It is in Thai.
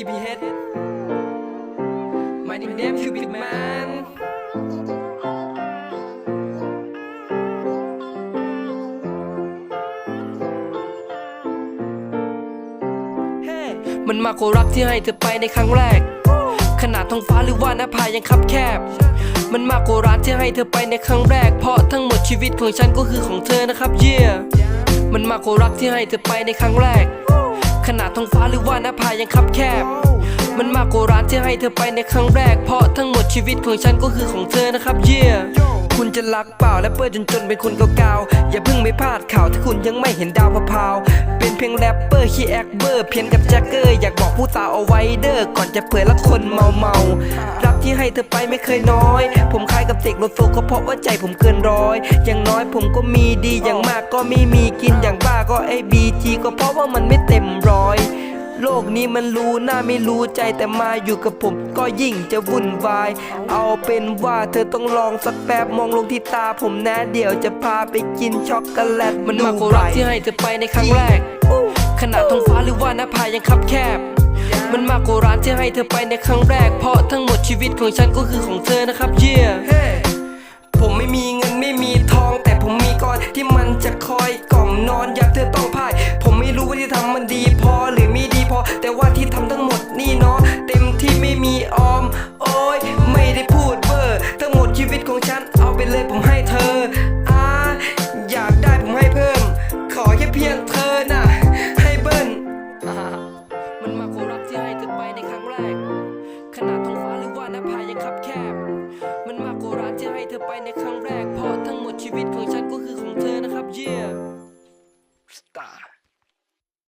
EPH My nickname Cupid Man มันมากกว่ารักที่ให้เธอไปในครั้งแรก ขนาดท้องฟ้าหรือว่าหน้าผายังคับแคบ มันมากกว่าร้านที่ให้เธอไปในครั้งแรก เพราะทั้งหมดชีวิตของฉันก็คือของเธอนะครับเย่ y e a มันมากกว่ารักที่ให้เธอไปในครั้งแรก ขนาดท้องฟ้าหรือว่าหน้าผายังคับแคบ มันมากกว่าร้านที่ให้เธอไปในครั้งแรก เพราะทั้งหมดชีวิตของฉันก็คือของเธอนะครับเย่ yeah. คุณจะรักเปล่าและเปิดจนจนเป็นคนเก่าๆอย่าเพิ่งไปพลาดข่าวถ้าคุณยังไม่เห็นดาวพะๆเป็นเพียงแรปเปอร์ขี้แอคเบอร์เพียนกับแจ็คเกอร์อยากบอกผู้สาวเอาไว้เด้อก่อนจะเผยละคนเมาเมารักที่ให้เธอไปไม่เคยน้อย ผม กับเสกโลโซก็เพราะว่าใจผมเกินร้อย อย่างน้อยผมก็มีดีอย่างมากก็ไม่มีกินอย่างบ้าก็ไอบีจีก็เพราะว่ามันไม่เต็มร้อยโลกนี้มันรู้หน้าไม่รู้ใจแต่มาอยู่กับผมก็ยิ่งจะวุ่นวาย เอาเป็นว่าเธอต้องลองสักแป๊บมองลงที่ตาผมนะเดี๋ยวจะพาไปกินช็อกโกแลตมันมากกว่ารักที่ให้เธอไปในครั้งแรก ขนาดท้องฟ้าหรือว่าหน้าผายังคับแคบ มันมากกว่าร้านที่ให้เธอไปในครั้งแรก เพราะทั้งหมดชีวิตของฉันก็คือของเธอนะครับเย่ผมไม่มีเงินไม่มีทอง แต่ผมมีก้อนที่มันจะคอยกล่อมนอนอยากเธอต้องพ่าย ผมไม่รู้ว่าที่ทำมันดีพอหรือไม่ดีพอ แต่ว่าที่ทำทั้งหมดนี่เนาะเต็มที่ไม่มีออม อไปในครั้งแรกเพราะทั้งหมดชีวิตของฉันก็คือของเธอนะครับเย่ Star